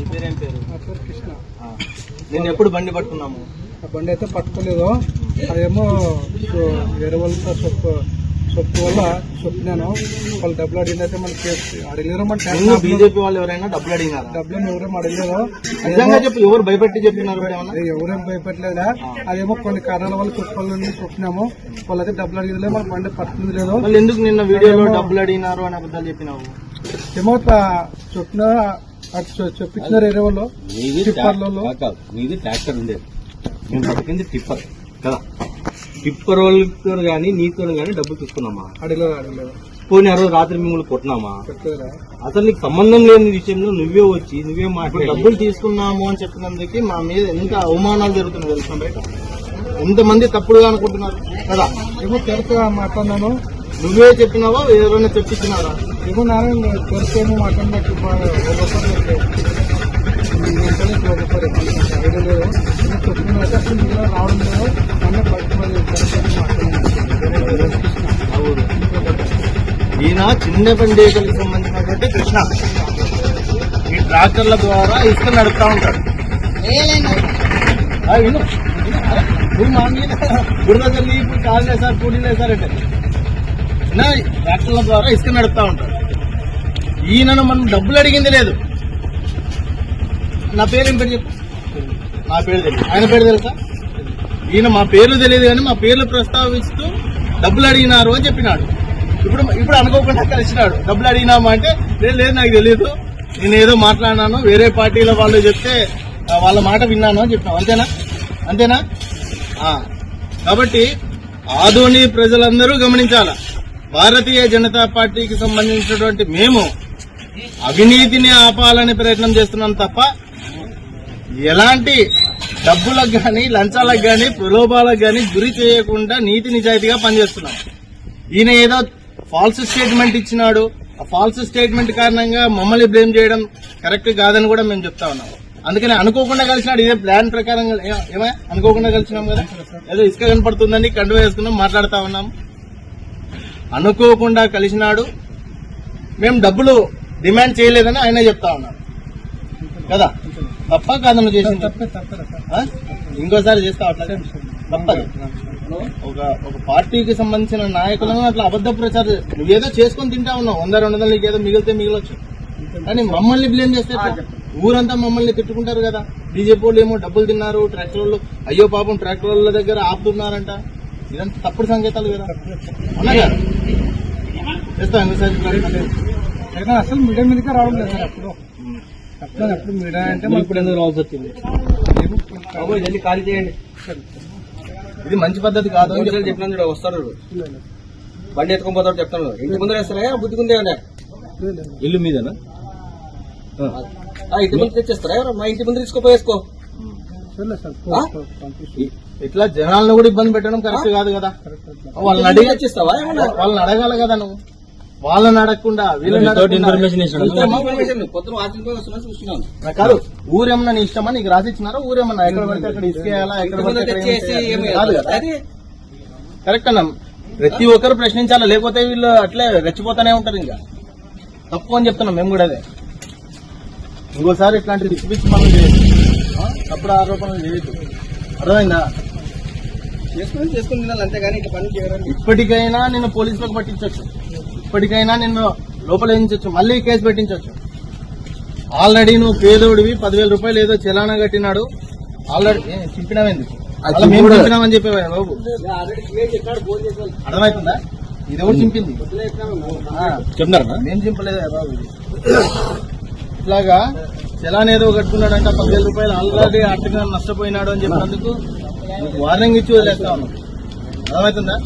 నీ పేరేం పేరు? నా పేరు కృష్ణ. నేను ఎప్పుడు బండి పట్టుకున్నాము? ఆ బండి అయితే పట్టుకోలేదు. అదేమో వాళ్ళతో సొప్పు సొప్పు వల్ల చొప్పినాను వాళ్ళు డబ్బులు అడిగినైతే మనకి అడిగారు మన బీజేపీ వాళ్ళు ఎవరైనా డబ్బులు అడిగినారా? డబ్బులు ఎవరేం అడగలేదు. నిజంగా చెప్పు ఎవరు భయపెట్టి చెప్పినారు ఎవరేం భయపెట్టలేదా అదేమో కొన్ని కారణాల వల్ల చొప్పుల చొప్పినాము వాళ్ళైతే డబ్బులు అడిగలేదు మన బండి పట్టుకుంది లేదు. ఎందుకు నిన్న వీడియోలో డబ్బులు అడిగినారు అని అబద్ధాలు చెప్పినావు? ఏమో చొప్పిన కాదు నీది ట్రాక్టర్ ఉండేది మేము పట్టుకుంది టిప్పర్. కదా? టిప్పర్ వాళ్ళతో కానీ నీతో కానీ డబ్బులు తీసుకున్నామా? అడగలేదు అడగలేదు? పోనీ ఆ రోజు రాత్రి మిమ్మల్ని కొట్టినామా? అసలు నీకు సంబంధం లేని విషయంలో నువ్వే వచ్చి నువ్వే మాట్లాడి డబ్బులు తీసుకున్నాము అని చెప్పినందుకు మా మీద ఎంత అవమానాలు జరుగుతున్నాయి తెలుసా బయట ఎంతమంది తప్పుడుగా అనుకుంటున్నారు? కదా? ఏమో తెలుసుగా మాట్లాడినాను నువ్వే చెప్పినావా? ఎవరైనా చెప్పించినారా ఏమో నారాయణ తెలుసేమో మాట్లాడినట్టు చెప్తున్నట్టు అసలు మీరు రావడం లేదు. అన్న అవును. ఈయన చిన్న పండుగలకు సంబంధించినటువంటి కృష్ణ. ఈ ట్రాక్టర్ల ద్వారా ఇసుక నడుపుతా ఉంటాడు. విను. అరే, నువ్వు మా మీద బురద ఇప్పుడు కాలే సార్ కూలీలే సార్ అంటే ఈయన ట్రాక్టర్ల ద్వారా ఇసుక నడుపుతా ఉంటాడు ఈయనను మనం డబ్బులు అడిగింది లేదు. నా పేరు ఏం పేరు చెప్పు? నా పేరు తెలియదు ఆయన పేరు తెలుసా? ఈయన మా పేర్లు తెలియదు కానీ మా పేర్లు ప్రస్తావిస్తూ డబ్బులు అడిగినారు అని చెప్పినాడు. ఇప్పుడు ఇప్పుడు అనుకోకుండా కలిసినాడు. డబ్బులు అడిగినామా అంటే లేదు లేదు నాకు తెలియదు నేను ఏదో మాట్లాడినాను వేరే పార్టీల వాళ్ళు చెప్తే వాళ్ళ మాట విన్నాను అని చెప్పినాం అంతేనా? అంతేనా? కాబట్టి ఆధుని ప్రజలందరూ గమనించాలా? భారతీయ జనతా పార్టీకి సంబంధించినటువంటి మేము అవినీతిని ఆపాలని ప్రయత్నం చేస్తున్నాం తప్ప ఎలాంటి డబ్బులకు కానీ లంచాలకు కానీ ప్రలోభాలకు కానీ గురి చేయకుండా నీతి నిజాయితీగా పనిచేస్తున్నాం. ఈయన ఏదో ఫాల్స్ స్టేట్మెంట్ ఇచ్చినాడు. ఆ ఫాల్స్ స్టేట్మెంట్ కారణంగా మమ్మల్ని బ్లేమ్ చేయడం కరెక్ట్ కాదని కూడా మేము చెప్తా ఉన్నాం. అందుకని అనుకోకుండా కలిసినాడు. ఇదే ప్లాన్ ప్రకారం ఏ- అనుకోకుండా కలిసినాం కదా? ఏదో ఇసుక కనపడుతుందని కండువ వేసుకున్నాం మాట్లాడుతా ఉన్నాం. అనుకోకుండా కలిసినాడు. మేము డబ్బులు డిమాండ్ చేయలేదని ఆయనే చెప్తా ఉన్నాడు కదా? తప్ప కాదను చేసింది. ఆ? ఇంకోసారి చేస్తా అట్లా తప్పదు. ఒక ఒక పార్టీకి సంబంధించిన నాయకులను అట్లా అబద్ధ ప్రచారం నువ్వేదో చేసుకొని తింటా ఉన్నావు. వంద రెండు వందలు ఏదో మిగిలితే మిగిలొచ్చు. కానీ మమ్మల్ని బ్లేమ్ చేస్తే? ఊరంతా మమ్మల్ని తిట్టుకుంటారు కదా. బీజేపీ వాళ్ళు ఏమో డబ్బులు తిన్నారు ట్రాక్టర్ వాళ్ళు అయ్యో పాపం ట్రాక్టర్ వాళ్ళ దగ్గర ఆపుతున్నారంట. ఇదంతా తప్పుడు సంకేతాలు కదా. చేస్తా అయినా అసలు మీడియా మీదకే రావడం లేదు సార్ అప్పుడు అప్పుడు అప్పుడు మీడియా అంటే మరి ఇప్పుడు ఎందుకు రావాల్సి వచ్చింది? బాబోయ్, జల్దీ ఖాళీ చేయండి. ఇది మంచి పద్ధతి కాదు. చెప్పినాను చూడు, వస్తారు బండి ఎత్తుకొని పోతాడు చెప్తాను ఇంటి ముందర వేస్తారా? బుద్ధికుందే అండి ఇల్లు మీదనా? ఇంటి ముందు తెచ్చేస్తారా? మా ఇంటి ముందు తీసుకోపోయేసుకో సర్లే సార్ ఆ? పంపిస్తాను ఇట్లా జనాలను కూడా ఇబ్బంది పెట్టడం కరెక్ట్ కాదు కదా? వాళ్ళని అడిగి వాళ్ళని అడగాలి కదా నువ్వు. వాళ్ళని అడగకుండా వీళ్ళని కాదు ఊరేమన్నా నీ ఇష్టమా? నీకు రాసిచ్చినారా ఊరేమన్నా ఎక్కడ పడితే అక్కడ ఇసుకేయాలా? ఎక్కడ పడితే చేయాలా? కరెక్ట్ అన్న. ప్రతి ఒక్కరు ప్రశ్నించాలా? లేకపోతే వీళ్ళు అట్లే రెచ్చిపోతానే ఉంటారు ఇంకా. తప్పు అని చెప్తున్నాం మేము కూడా అదే. ఇంకోసారి ఇట్లాంటి పిచ్చి చేయొద్దు ఆ? తప్పుడు ఆరోపణలు చేయొద్దు అర్థమైందా? చేసుకుని చేసుకుని తినాలి అంతేగాని ఇక పని చేయడం ఇప్పటికైనా నిన్ను పోలీసులకు పట్టించవచ్చు. ఇప్పటికైనా నిన్ను లోపల వేయించవచ్చు. మళ్ళీ కేసు పెట్టించవచ్చు. ఆల్రెడీ నువ్వు పేదోడివి పదివేల రూపాయలు ఏదో చలానా కట్టినాడు. ఆల్రెడీ ఏ, చింపినావేంది అలా మేము చింపినామని చెప్పేవా బాబు? అర్థమవుతుందా ఇది ఎవరు చింపింది? చెప్తున్నారా? మేము చింపలేదా బాబు. ఇట్లాగా చలాన్ ఏదో కట్టుకున్నాడంట పదివేల రూపాయలు ఆల్రెడీ ఆర్థికంగా నష్టపోయినాడు అని చెప్పినందుకు వార్నింగ్ ఇచ్చి వదిలేస్తా ఉన్నాం. అర్థమవుతుందా?